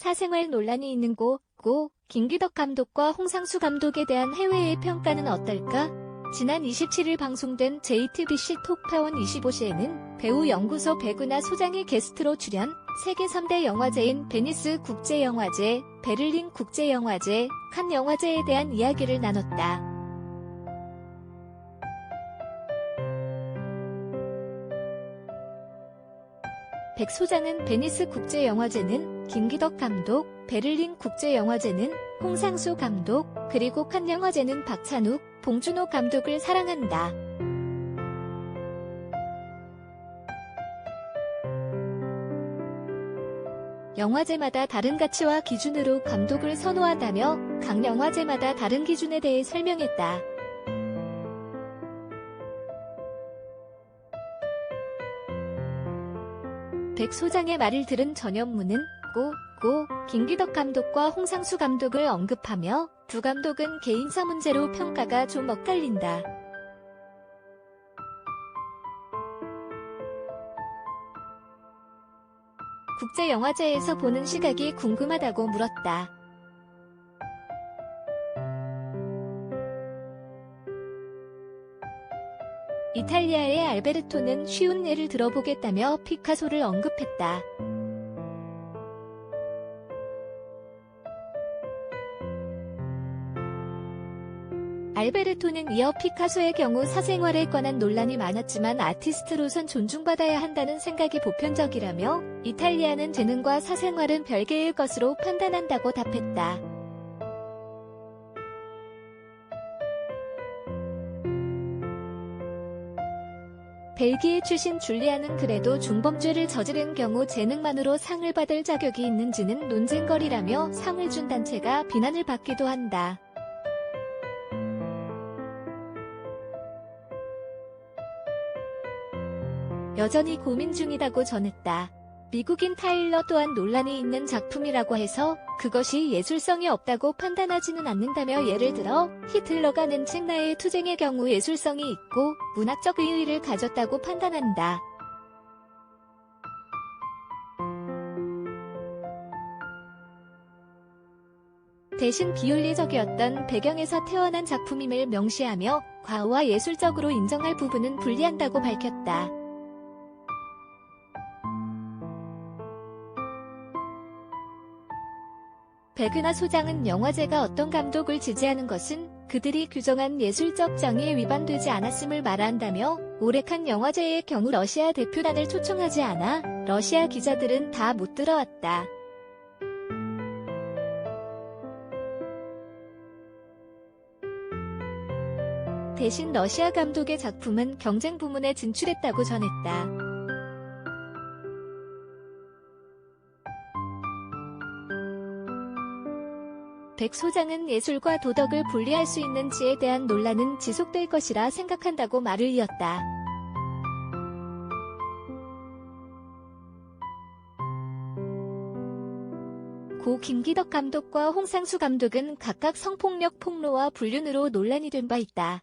사생활 논란이 있는 고고 김기덕 감독과 홍상수 감독에 대한 해외의 평가는 어떨까? 지난 27일 방송된 JTBC 톡파원 25시에는 배우 연구소 백은하 소장이 게스트로 출연, 세계 3대 영화제인 베니스 국제영화제, 베를린 국제영화제, 칸 영화제에 대한 이야기를 나눴다. 백 소장은 베니스 국제영화제는 김기덕 감독, 베를린 국제영화제는 홍상수 감독, 그리고 칸 영화제는 박찬욱, 봉준호 감독을 사랑한다. 영화제마다 다른 가치와 기준으로 감독을 선호한다며 각 영화제마다 다른 기준에 대해 설명했다. 백 소장의 말을 들은 전현무는 고, 고, 김기덕 감독과 홍상수 감독을 언급하며 두 감독은 개인사 문제로 평가가 좀 엇갈린다. 국제영화제에서 보는 시각이 궁금하다고 물었다. 이탈리아의 알베르토는 쉬운 예를 들어보겠다며 피카소를 언급했다. 알베르토는 이어 피카소의 경우 사생활에 관한 논란이 많았지만 아티스트로선 존중받아야 한다는 생각이 보편적이라며 이탈리아는 재능과 사생활은 별개의 것으로 판단한다고 답했다. 벨기에 출신 줄리아는 그래도 중범죄를 저지른 경우 재능만으로 상을 받을 자격이 있는지는 논쟁거리라며 상을 준 단체가 비난을 받기도 한다. 여전히 고민 중이라고 전했다. 미국인 타일러 또한 논란이 있는 작품이라고 해서 그것이 예술성이 없다고 판단하지는 않는다며 예를 들어 히틀러가 낸 책 나의 투쟁의 경우 예술성이 있고 문학적 의의를 가졌다고 판단한다. 대신 비윤리적이었던 배경에서 태어난 작품임을 명시하며 과오와 예술적으로 인정할 부분은 분리한다고 밝혔다. 백은하 소장은 영화제가 어떤 감독을 지지하는 것은 그들이 규정한 예술적 정의에 위반되지 않았음을 말한다며 칸 영화제의 경우 러시아 대표단을 초청하지 않아 러시아 기자들은 다 못 들어왔다. 대신 러시아 감독의 작품은 경쟁 부문에 진출했다고 전했다. 백 소장은 예술과 도덕을 분리할 수 있는지에 대한 논란은 지속될 것이라 생각한다고 말을 이었다. 고 김기덕 감독과 홍상수 감독은 각각 성폭력 폭로와 불륜으로 논란이 된 바 있다.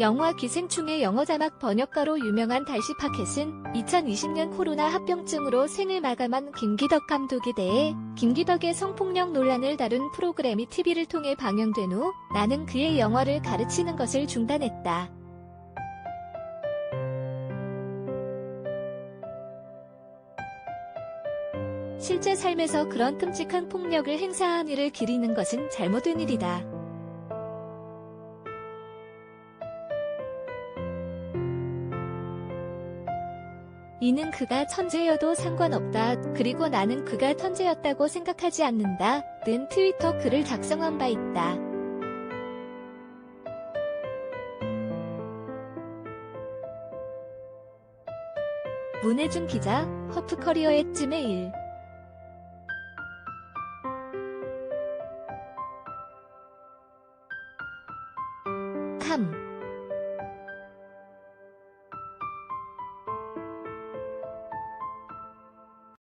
영화 기생충의 영어 자막 번역가로 유명한 달시 파켓은 2020년 코로나 합병증으로 생을 마감한 김기덕 감독에 대해 김기덕의 성폭력 논란을 다룬 프로그램이 TV를 통해 방영된 후 나는 그의 영화를 가르치는 것을 중단했다. 실제 삶에서 그런 끔찍한 폭력을 행사한 이를 기리는 것은 잘못된 일이다. 이는 그가 천재여도 상관없다. 그리고 나는 그가 천재였다고 생각하지 않는다. 는 트위터 글을 작성한 바 있다. 문혜준 기자, 허프커리어의 찜메일 캄